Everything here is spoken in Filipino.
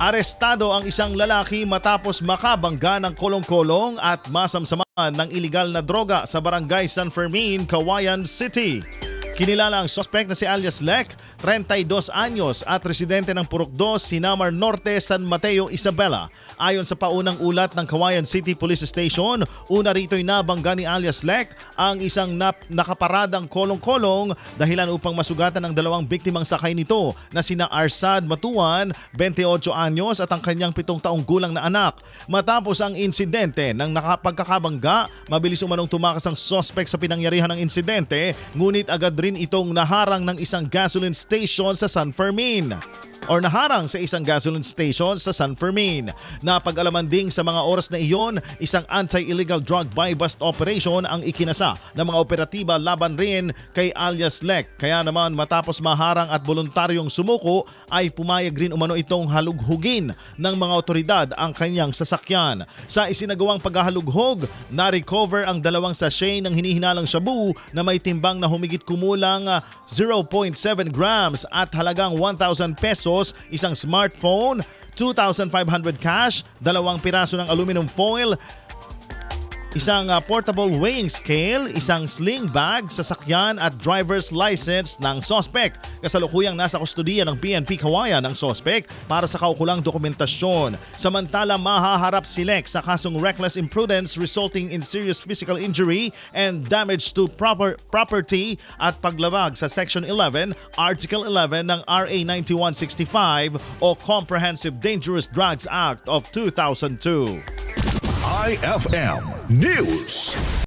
Arestado ang isang lalaki matapos makabangga ng kolong-kolong at masamsaman ng iligal na droga sa barangay San Fermin, Kawayan City. Kinilala ang suspect na si alias Lek, 32 anyos at residente ng Purok 2, Sinamar Norte, San Mateo, Isabela. Ayon sa paunang ulat ng Kawayan City Police Station, una rito'y nabangga ni alias Lek ang isang nap- nakaparadang kolong-kolong dahilan upang masugatan ang dalawang biktimang sakay nito na sina Arsad Matuan, 28 anyos at ang kanyang pitong taong gulang na anak. Matapos ang insidente ng nakapagkakabangga, mabilis umanong tumakas ang suspect sa pinangyarihan ng insidente, ngunit agad rin itong naharang ng isang gasoline station sa San Fermin or naharang sa isang gasoline station sa San Fermin. Napag-alaman ding sa mga oras na iyon, isang anti-illegal drug buy-bust operation ang ikinasa ng mga operatiba laban rin kay alias Lek. Kaya naman matapos maharang at voluntaryong sumuko ay pumayag rin umano itong halughugin ng mga otoridad ang kanyang sasakyan. Sa isinagawang paghahalughog, na-recover ang dalawang sachet ng hinihinalang shabu na may timbang na humigit kumulang ah, 0.7 grams at halagang 1,000 pesos, isang smartphone, 2,500 cash, dalawang piraso ng aluminum foil, isang ah, portable weighing scale, isang sling bag, sasakyan at driver's license ng sospek. Kasalukuyang nasa kustudiya ng PNP Kawayan ang sospek para sa kaukulang dokumentasyon. Samantala mahaharap si Lex sa kasong reckless imprudence resulting in serious physical injury and damage to proper property at paglabag sa Section 11, Article 11 ng RA 9165 o Comprehensive Dangerous Drugs Act of 2002. IFM News.